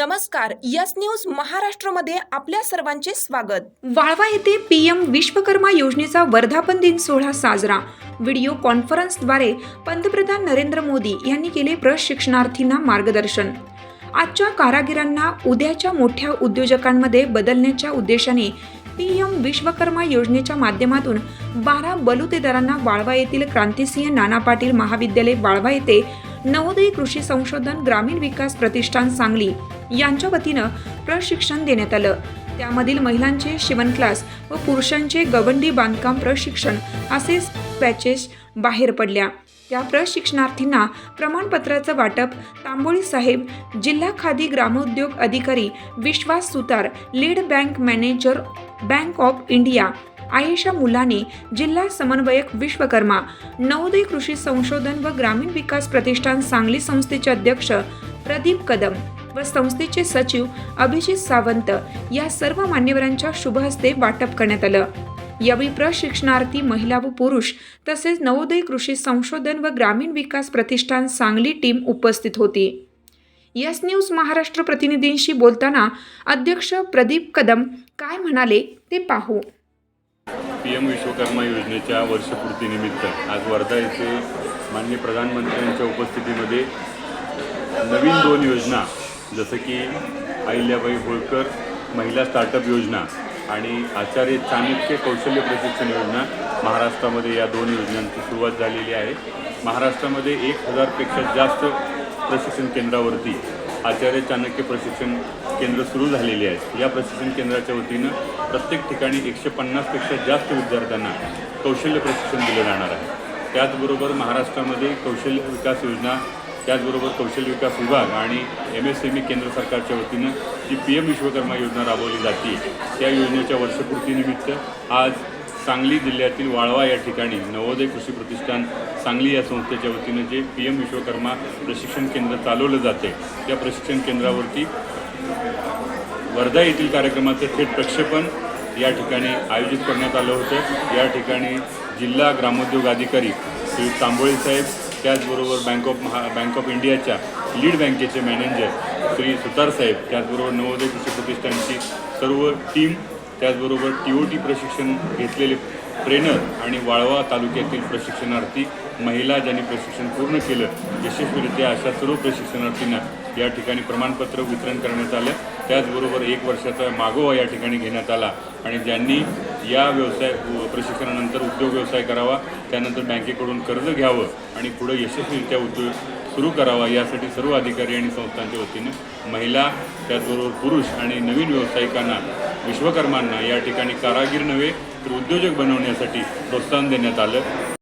नमस्कार yes news महाराष्ट्रमध्ये आपल्या सर्वांचे स्वागत. वाळवा येथे पीएम विश्वकर्मा योजनेचा वर्धापन दिन सोहळा साजरा. व्हिडिओ कॉन्फरन्सद्वारे पंतप्रधान नरेंद्र मोदी यांनी केले प्रशिक्षणार्थींना मार्गदर्शन. आजच्या कारागिरांना उद्याच्या मोठ्या उद्योजकांमध्ये बदलण्याच्या उद्देशाने पीएम विश्वकर्मा योजनेच्या माध्यमातून बारा बलुतेदारांना वाळवा येथील क्रांतिसिंह नाना पाटील महाविद्यालय वाळवा येथे नवोदय कृषी संशोधन ग्रामीण विकास प्रतिष्ठान सांगली यांच्या वतीनं प्रशिक्षण देण्यात आलं. त्यामधील महिलांचे शिवण क्लास व पुरुषांचे गवंडी बांधकाम प्रशिक्षण असे पॅचेस बाहेर पडल्या. त्या प्रशिक्षणार्थींना प्रमाणपत्राचं वाटप तांबोळी साहेब जिल्हा खादी ग्रामोद्योग अधिकारी Vishwas Sutar lead bank manager bank of India Ayesha Mulani जिल्हा समन्वयक विश्वकर्मा नवोदय कृषी संशोधन व ग्रामीण विकास प्रतिष्ठान सांगली संस्थेचे अध्यक्ष प्रदीप कदम व संस्थेचे सचिव अभिजित सावंत या सर्व मान्यवरांच्या शुभहस्ते वाटप करण्यात आलं. यावेळी प्रशिक्षणार्थी महिला व पुरुष तसेच नवोदय कृषी संशोधन व ग्रामीण विकास प्रतिष्ठान सांगली टीम उपस्थित होती. यस न्यूज महाराष्ट्र प्रतिनिधींशी बोलताना अध्यक्ष प्रदीप कदम काय म्हणाले ते पाहू. पी एम विश्वकर्मा योजनेच्या वर्षपूर्तीनिमित्त आज वर्धा येथे माननीय प्रधानमंत्र्यांच्या उपस्थितीमध्ये नवीन दोन योजना जसं की अहिल्याबाई होळकर महिला स्टार्टअप योजना आणि आचार्य चाणक्य कौशल्य प्रशिक्षण योजना महाराष्ट्रामध्ये या दोन योजनांची सुरुवात झालेली आहे. महाराष्ट्रामध्ये एक हजारपेक्षा जास्त प्रशिक्षण केंद्रावरती आचार्य चाणक्य प्रशिक्षण केंद्र सुरू झालेली आहेत. या प्रशिक्षण केंद्राच्या वतीनं प्रत्येक ठिकाणी एकशे पन्नासपेक्षा जास्त विद्यार्थ्यांना कौशल्य प्रशिक्षण दिलं जाणार आहे. त्याचबरोबर महाराष्ट्रामध्ये कौशल्य विकास योजना त्याचबरोबर कौशल्य विकास विभाग आणि एम एस एम ई केंद्र सरकारच्या वतीनं जी पी एम विश्वकर्मा योजना राबवली जाते त्या योजनेच्या वर्षपूर्तीनिमित्त आज सांगली जिल्ह्यातील वाळवा या ठिकाणी नवोदय कृषी प्रतिष्ठान सांगली या संस्थेच्या वतीनं जे पी एम विश्वकर्मा प्रशिक्षण केंद्र चालवलं जाते त्या प्रशिक्षण केंद्रावरती वर्धा येथील कार्यक्रमाचं थेट प्रक्षेपण या ठिकाणी आयोजित करण्यात आलं होतं. या ठिकाणी जिल्हा ग्रामोद्योग अधिकारी श्री तांबोळे साहेब त्याचबरोबर bank of Maha bank of इंडियाच्या लीड बँकेचे मॅनेजर श्री सुतार साहेब त्याचबरोबर नवोदय कृषी प्रतिष्ठानची सर्व टीम त्याचबरोबर टी ओ टी प्रशिक्षण घेतलेले ट्रेनर आणि वाळवा तालुक्यातील प्रशिक्षणार्थी महिला ज्यांनी प्रशिक्षण पूर्ण केलं यशस्वीरित्या अशा सर्व प्रशिक्षणार्थींना या ठिकाणी प्रमाणपत्र वितरण करण्यात आलं. त्याचबरोबर एक वर्षाचा मागोवा या ठिकाणी घेण्यात आला आणि ज्यांनी या व्यवसाय प्रशिक्षणानंतर उद्योग व्यवसाय करावा त्यानंतर बँकेकडून कर्ज घ्यावं आणि पुढं यशस्वीरित्या उद्योग सुरू करावा यासाठी सर्व अधिकारी आणि संस्थांच्या वतीनं महिला त्याचबरोबर पुरुष आणि नवीन व्यावसायिकांना विश्वकर्मांना या ठिकाणी कारागीर नव्हे तर उद्योजक बनवण्यासाठी प्रोत्साहन देण्यात आलं.